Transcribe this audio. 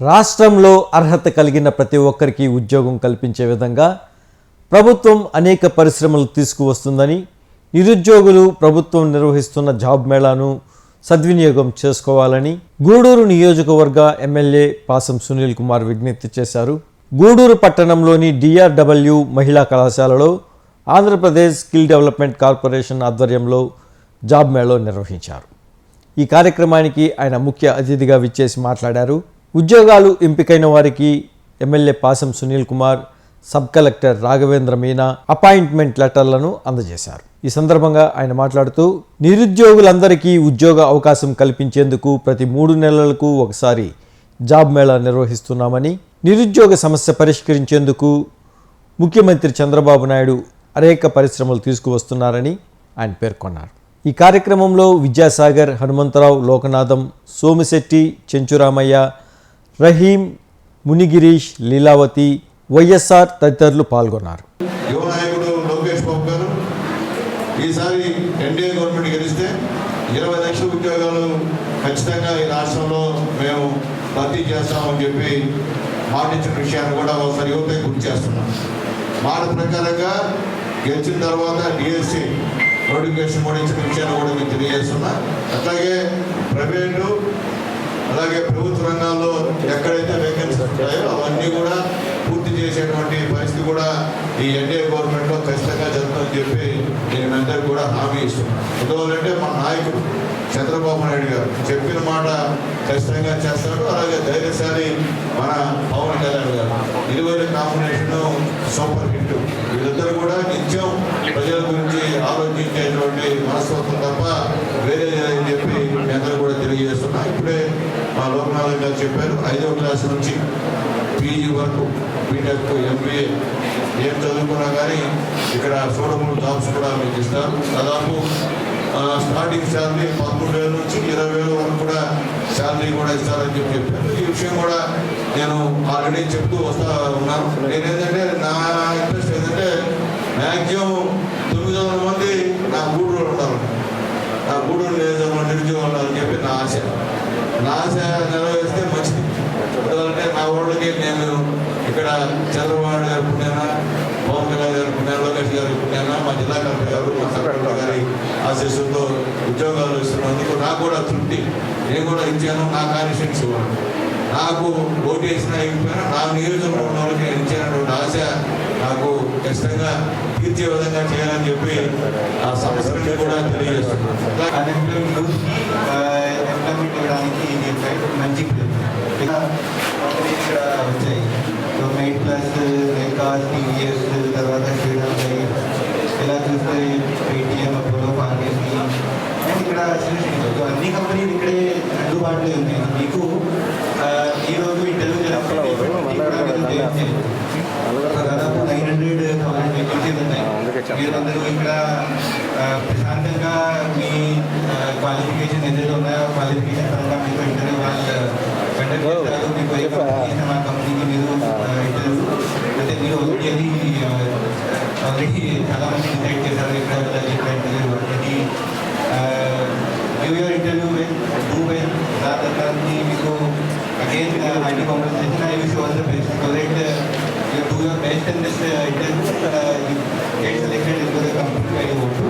రాష్ట్రంలో అర్హత కలిగిన ప్రతి ఒక్కరికి ఉద్యోగం కల్పించే విధంగా ప్రభుత్వం అనేక పరిశ్రమలు తీసుకువస్తుందని నిరుద్యోగులు ప్రభుత్వం నిర్వహిస్తున్న జాబ్ మేళాను సద్వినియోగం చేసుకోవాలని గూడూరు నియోజకవర్గ ఎమ్మెల్యే పాసం సునీల్ కుమార్ విజ్ఞప్తి చేశారు. గూడూరు పట్టణంలోని డిఆర్డబ్ల్యూ మహిళా కళాశాలలో ఆంధ్రప్రదేశ్ స్కిల్ డెవలప్మెంట్ కార్పొరేషన్ ఆధ్వర్యంలో జాబ్ మేళా నిర్వహించారు. ఈ కార్యక్రమానికి ఆయన ముఖ్య అతిథిగా విచ్చేసి మాట్లాడారు. ఉద్యోగాలు ఎంపికైన వారికి MLA Pasam Sunil Kumar sub collector Raghavendra Meena appointment లెటర్లను అందజేశారు. ఈ సందర్భంగా ఆయన మాట్లాడుతూ నిరుద్యోగులందరికీ ఉద్యోగ అవకాశం కల్పించేందుకు ప్రతి మూడు నెలలకు ఒకసారి జాబ్ మేళా నిర్వహిస్తున్నామని నిరుద్యోగ సమస్య పరిష్కరించేందుకు ముఖ్యమంత్రి చంద్రబాబు నాయుడు అనేక పరిశ్రమలు తీసుకువస్తున్నారని ఆయన పేర్కొన్నారు. ఈ కార్యక్రమంలో విద్యాసాగర్ హనుమంతరావు లోకనాథం సోమిశెట్టి చెంచురామయ్య రహీం మునిగిరీష్ లీలావతి వైఎస్ఆర్ తదితరులు పాల్గొన్నారు. యువ నాయకుడు లోకేష్ బాబు గారు ఈసారి ఎన్డీఏ గవర్నమెంట్ గెలిస్తే ఇరవై లక్షల ఉద్యోగాలు ఖచ్చితంగా ఈ రాష్ట్రంలో మేము భర్తీ చేస్తామని చెప్పి మాట విషయాన్ని కూడా ఒకసారి యువత గుర్తు చేస్తున్నాం. మాట ప్రకారంగా గెలిచిన తర్వాత డిఎస్సి నోటిఫికేషన్ కూడా ఇచ్చిన విషయాన్ని కూడా మీకు తెలియజేస్తున్నా. అట్లాగే ప్రైవేటు అలాగే ప్రభుత్వ రంగాల్లో ఎక్కడైతే వేకెన్సీ ఉంటాయో అవన్నీ కూడా పూర్తి చేసేటువంటి పరిస్థితి కూడా ఈ ఎన్డీఏ గవర్నమెంట్లో ఖచ్చితంగా జరుగుతుందని చెప్పి నేను అందరికీ కూడా హామీ ఇస్తున్నాను. ఎందువల్లంటే మా నాయకుడు చంద్రబాబు నాయుడు గారు చెప్పిన మాట ఖచ్చితంగా చేస్తాడు. అలాగే ధైర్యశాలి మన పవన్ కళ్యాణ్ గారు. ఇరువురి కాంబినేషన్ సూపర్ హిట్. వీళ్ళిద్దరు కూడా నిత్యం ప్రజల గురించి ఆలోచించేటువంటి మనస్తత్వం తప్ప వేరే లేదని చెప్పి మీ అందరూ కూడా తెలియజేస్తున్నా ఇప్పుడే మా లోకనాథన్ ఐదో క్లాస్ నుంచి పీజీ వరకు బీటెక్ ఎంబీఏ ఏం చదువుకున్నా కానీ ఇక్కడ సూడబుల్ జాబ్స్ కూడా మీకు ఇస్తారు. దాదాపు స్టార్టింగ్ శాలరీ పదమూడు వేల నుంచి ఇరవై వేల వరకు కూడా శాలరీ కూడా ఇస్తారని చెప్పి చెప్పారు. ఈ విషయం కూడా నేను ఆల్రెడీ చెప్తూ వస్తా ఉన్నాను. నేనేంటంటే నా ఇంట్రెస్ట్ ఏంటంటే మ్యాక్సిమం తొమ్మిది వందల మంది నా గూడూరు ఉంటారు. నా గూడూరు నియోజకవర్గంలో నిరుద్యోగం ఉండాలని చెప్పి నా ఆశ. నా ఆశ నెరవేరిస్తే మంచిది. ఎందుకంటే నా ఊళ్ళకి నేను ఇక్కడ చంద్రబాబు గారి పుణ్యాన పవన్ కళ్యాణ్ గారి పుణ్యాన లోకేష్ గారి పుణ్యాన మా జిల్లా కలెక్టర్ గారు మా కలెక్టర్ గారి ఆశీస్సులతో ఉద్యోగాలు ఇస్తున్నందుకు నాకు కూడా తృప్తి. నేను కూడా ఇచ్చాను నా కాన్స్టిట్యూన్స్ ఇవ్వండి నాకు ఓటు వేసిన అయిపోయినా నా నియోజకవర్గం వాళ్ళకి నేను ఇచ్చినటువంటి ఆశ నాకు ఖచ్చితంగా తీర్చే విధంగా చేయాలని చెప్పి ఆ సమస్యలను కూడా తెలియజేస్తున్నాను. రేకార్ టీవీఎస్ తర్వాత శ్రీరామ్ లైఫ్ ఇలా చూస్తే పేటిఎం అపోలో ఫార్మసీ అండ్ ఇక్కడ అన్ని కంపెనీలు ఇక్కడే అందుబాటులో ఉన్నాయి. మీకు ఈరోజు ఇంటర్వ్యూ దాదాపు నైన్ హండ్రెడ్ థౌసండ్ వేకెన్సీలు ఉన్నాయి. మీరందరూ ఇక్కడ ప్రశాంతంగా మీ క్వాలిఫికేషన్ ఏదైతే ఉన్నాయో క్వాలిఫికేషన్ పరంగా మీకు ఇంటర్వ్యూ వాళ్ళు కండక్ట్ చేస్తారు. మీకు మా కంపెనీకి was a correct you have to mention this item you get selected into the company by voter.